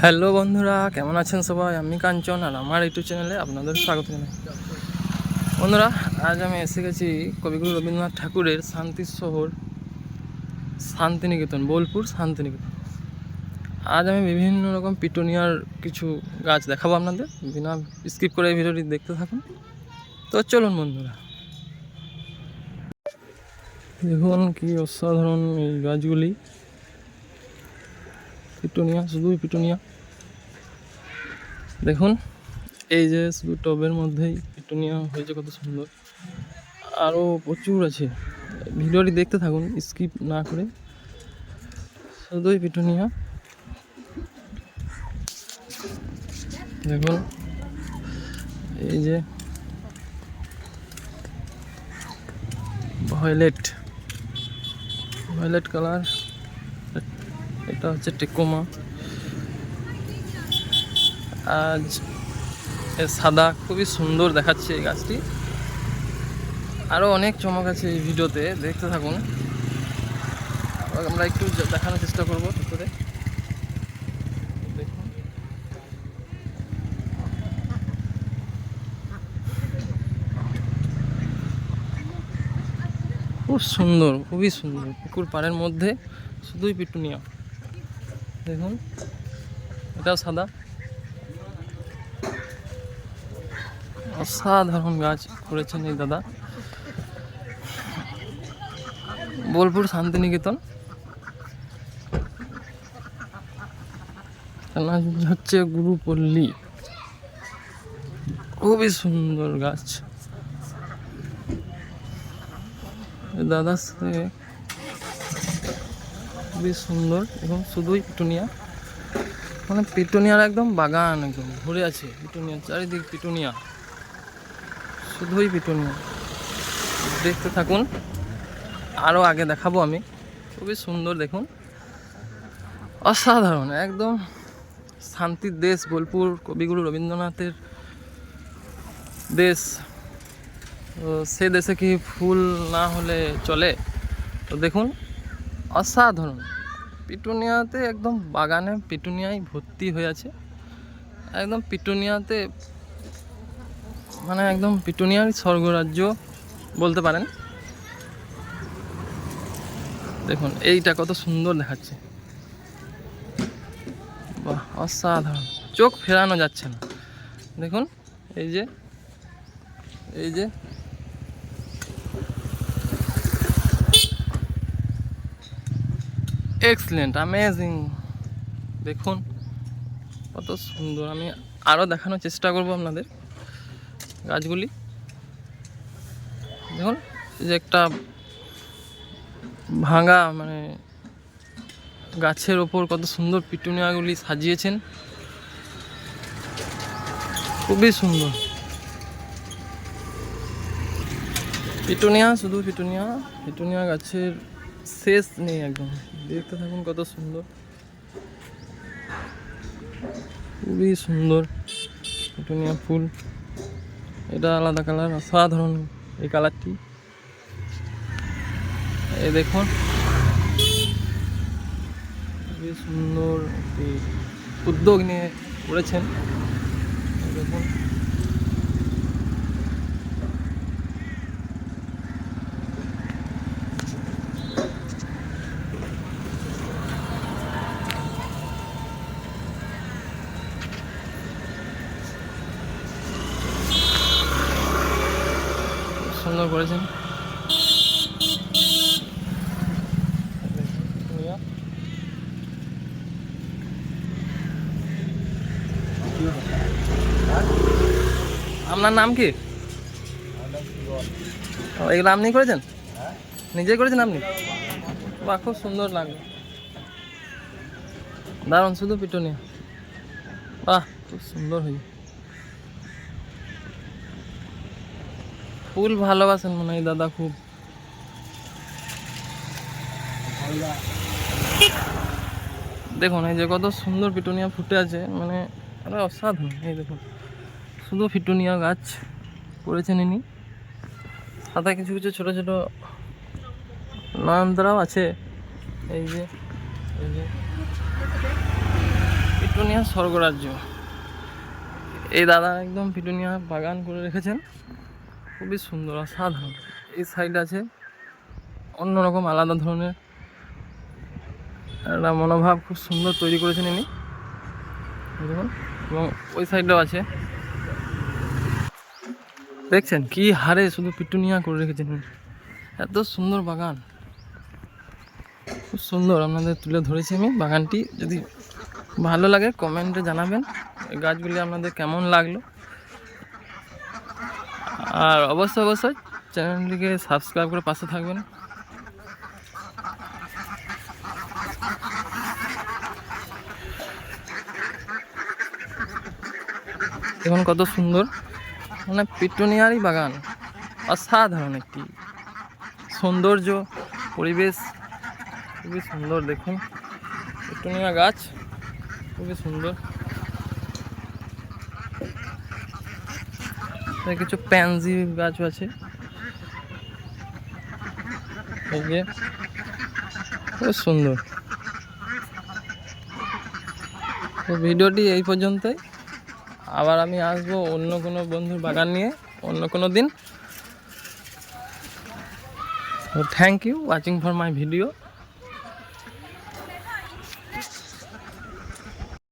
Hello বন্ধুরা, কেমন আছেন সবাই? আমি কাঞ্চন আর আমার ইউটিউব চ্যানেলে আপনাদের স্বাগত জানাই। বন্ধুরা, আজ আমি এসে গেছি কবিগুরু রবীন্দ্রনাথ ঠাকুরের শান্তির শহর শান্তিনিকেতন, বোলপুর শান্তিনিকেতন। আজ আমি বিভিন্ন রকম পিটুনিয়ার কিছু গাছ দেখাবো আপনাদের। বিনা স্কিপ করে এই ভিডিওটি দেখতে থাকুন। তো চলুন বন্ধুরা। দেখুন কি অসাধারণ এই গাছগুলি। পিটুনিয়া, শুধুই পিটুনিয়া। দেখুন, এই যে শুধু টবের মধ্যেই পিটুনিয়া হয়েছে কত সুন্দর। আরও প্রচুর আছে। ভিডিওটি দেখতে থাকুন, স্কিপ না করে। শুধুই পিটুনিয়া। দেখুন, এই যে ভয়লেট। ভয়লেট কালার। এটা হচ্ছে টেকোমা। আজ সাদা, খুবই সুন্দর দেখাচ্ছে এই গাছটি। আরও অনেক চমক আছে এই ভিডিওতে, দেখতে থাকুন। আমরা একটু দেখানোর চেষ্টা করব দেখুন। খুব সুন্দর, খুবই সুন্দর। পুকুর পাড়ের মধ্যে শুধুই পিটুনিয়া। দেখুন। এটাও সাদা। অসাধারণ গাছ করেছেন এই দাদা। বোলপুর শান্তিনিকেতন। হচ্ছে গুরুপল্লী। খুবই সুন্দর গাছ। দাদার সাথে খুবই সুন্দর এবং শুধুই পিটুনিয়া। মানে পিটুনিয়ার একদম বাগান একদম, ভরে আছে পিটুনিয়া, চারিদিক পিটুনিয়া। শুধুই পিটুনিয়া। দেখতে থাকুন। আরও আগে দেখাবো আমি। খুবই সুন্দর দেখুন। অসাধারণ, একদম শান্তির দেশ, বোলপুর, কবিগুরু রবীন্দ্রনাথের দেশ। সে দেশে কি ফুল না হলে চলে? তো দেখুন অসাধারণ। পিটুনিয়াতে একদম বাগানে পিটুনিয়ায় ভর্তি হয়ে আছে। একদম পিটুনিয়াতে মানে একদম পিটুনিয়ার স্বর্গরাজ্য বলতে পারেন। দেখুন, এইটা কত সুন্দর দেখাচ্ছে। বাহ, অসাধারণ। চোখ ফেরানো যাচ্ছে না। দেখুন, এই যে এই যে এক্সিলেন্ট অ্যামেজিং দেখুন, কত সুন্দর। আমি আরও দেখানোর চেষ্টা করব আপনাদের গাছগুলি। দেখুন যে একটা ভাঙা মানে গাছের ওপর কত সুন্দর পিটুনিয়াগুলি সাজিয়েছেন। খুবই সুন্দর। পিটুনিয়া, শুধু পিটুনিয়া পিটুনিয়া গাছের শেষ নেই একদম। দেখতে থাকুন কত সুন্দর। খুবই সুন্দর পিটুনিয়া ফুল। এটা আলাদা কালার, অসাধারণ এই কালারটি। এই দেখুন। খুবই সুন্দর একটি উদ্যোগ নিয়ে করেছেন। দেখুন। সুন্দর করেছেন? আপনার নাম কি? এগুলো আপনি করেছেন? নিজে করেছেন আপনি? বাহ, খুব সুন্দর লাগল। দারুণ, শুধু পিটুনিয়া বাহ, খুব সুন্দর হয়েছে ফুল ভালোবাসেন মনে হয় দাদা খুব। দেখুন, এই যে কত সুন্দর পিটুনিয়া ফুটে আছে মানে অসাধারণ, এই দেখুন। শুধু পিটুনিয়া গাছ করেছেন ইনি। সাথে কিছু কিছু ছোট ছোট নয়নতারাও আছে। এই যে এই যে। পিটুনিয়া স্বর্গরাজ্য। এই দাদা একদম পিটুনিয়া বাগান করে রেখেছেন। খুবই সুন্দর, অসাধারণ। এই সাইড আছে অন্যরকম আলাদা ধরনের। একটা মনোভাব খুব সুন্দর তৈরি করেছেন ইনি। দেখুন, এবং ওই সাইডটাও আছে। দেখছেন কি হারে শুধু পিটুনিয়া করে রেখেছেন এত সুন্দর বাগান। খুব সুন্দর, আপনাদের তুলে ধরেছি আমি বাগানটি। যদি ভালো লাগে, কমেন্টে জানাবেন। গাছগুলি আপনাদের কেমন লাগল? আর অবশ্যই অবশ্যই চ্যানেলটিকে সাবস্ক্রাইব করে পাশে থাকবেন। দেখুন কত সুন্দর। মানে পিটুনিয়ারই বাগান। অসাধারণ একটি সৌন্দর্য, পরিবেশ। খুবই সুন্দর, দেখুন। পিটুনিয়া গাছ, খুবই সুন্দর। কিছু প্যানজি গাছও আছে। খুব সুন্দর। তো ভিডিওটি এই পর্যন্তই। আবার আমি আসব অন্য কোনো বন্ধুর বাগান নিয়ে, অন্য কোনো দিন। Thank you watching for my video